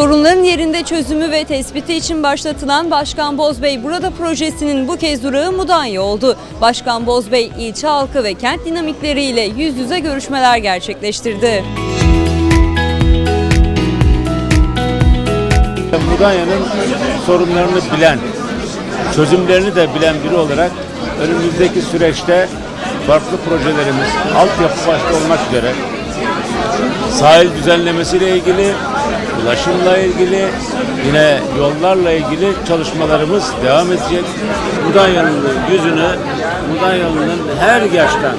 Sorunların yerinde çözümü ve tespiti için başlatılan Başkan Bozbey Burada projesinin bu kez durağı Mudanya oldu. Başkan Bozbey ilçe halkı ve kent dinamikleriyle yüz yüze görüşmeler gerçekleştirdi. Mudanya'nın sorunlarını bilen, çözümlerini de bilen biri olarak önümüzdeki süreçte farklı projelerimiz, altyapı başta olmak üzere sahil düzenlemesiyle ilgili, ulaşımla ilgili, yine yollarla ilgili çalışmalarımız devam edecek. Mudanya'nın yüzünü, Mudanya'nın her yaştan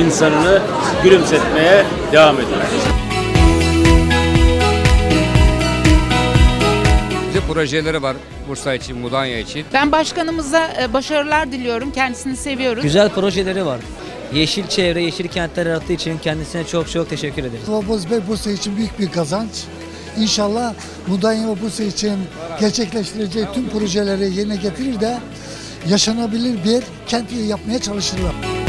insanını gülümsetmeye devam ediyoruz. Projeleri var Bursa için, Mudanya için. Ben başkanımıza e, başarılar diliyorum. Kendisini seviyoruz. Güzel projeleri var. Yeşil çevre, yeşil kentler yarattığı için kendisine çok çok teşekkür ederiz. Mustafa Bey Bursa için büyük bir kazanç. İnşallah Mudanya Bursa için gerçekleştireceği tüm projeleri yerine getirir de yaşanabilir bir kent yapmaya çalışırlar.